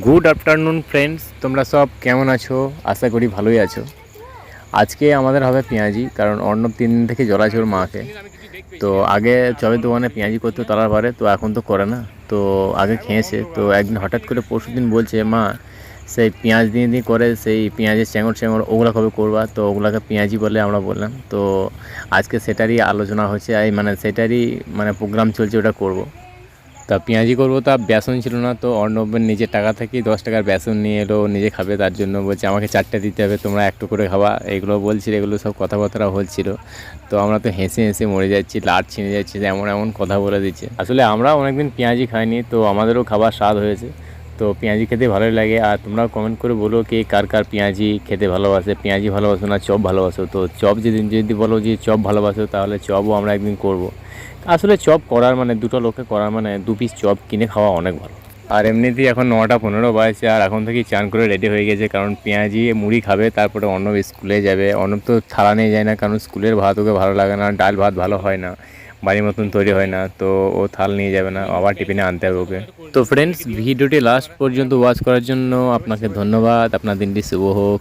Good afternoon friends তোমরা সব কেমন আছো? আশা করি ভালোই আছো। আজকে আমাদের হবে পেঁয়াজি, কারণ অর্ণব তিন দিন থেকে জল আছে ওর মাকে। তো আগে চবে দোকানে পেঁয়াজি করতো তালার পারে তো এখন তো করে না। তো আগে খেয়েছে, তো একদিন হঠাৎ করে পরশু দিন বলছে, মা, সেই পেঁয়াজ দিয়ে দিয়ে করে, সেই পেঁয়াজের চেঙড় চেঙড় ওগুলো কবে করবা? তো ওগুলোকে পেঁয়াজি বলে আমরা বললাম। তো আজকে সেটারই আলোচনা হচ্ছে মানে সেটারই মানে প্রোগ্রাম চলছে, ওটা করব। তা পেঁয়াজি করব, তা বেসন ছিল না, তো অর্ণবের নিজের টাকা থেকে দশ টাকার বেসন নিয়ে এলো নিজে খাবে, তার জন্য বলছে, আমাকে চারটে দিতে হবে, তোমরা একটু করে খাওয়া এগুলো বলছিল, এগুলো সব কথাবার্তা হচ্ছিল। তো আমরা তো হেসে হেসে মরে যাচ্ছি, লাট ছিঁড়ে যাচ্ছি এমন এমন কথা বলে দিচ্ছে। আসলে আমরা অনেকদিন পেঁয়াজি খাইনি, তো আমাদেরও খাবার স্বাদ হয়েছে। তো পেঁয়াজি খেতে ভালোই লাগে, আর তোমরাও কমেন্ট করে বলো কি কার কার পেঁয়াজি খেতে ভালোবাসে। পেঁয়াজি ভালোবাসো না, চপ ভালোবাসো। তো চপ যেদিন, যদি বলো যে চপ ভালোবাসো, তাহলে চপও আমরা একদিন করব। আসলে চপ করার মানে দুটো লোকে করার মানে দু পিস চপ কিনে খাওয়া অনেক ভালো। আর এমনিতেই এখন নটা পনেরো বাজছে আর এখন থেকেই চান করে রেডি হয়ে গেছে কারণ পেঁয়াজি, মুড়ি খাবে, তারপরে অর্ণব স্কুলে যাবে। অর্ণব তো থালা নিয়ে যায় না কারণ স্কুলের ভাত ওকে ভালো লাগে না, ডাল ভাত ভালো হয় না, বাড়ির মতন তৈরি হয় না, তো ও থাল নিয়ে যাবে না, আবার টিফিনে আনতে হবে ওকে। তো ফ্রেন্ডস ভিডিওটি লাস্ট পর্যন্ত ওয়াচ করার জন্য আপনাকে ধন্যবাদ, আপনার দিনটি শুভ হোক।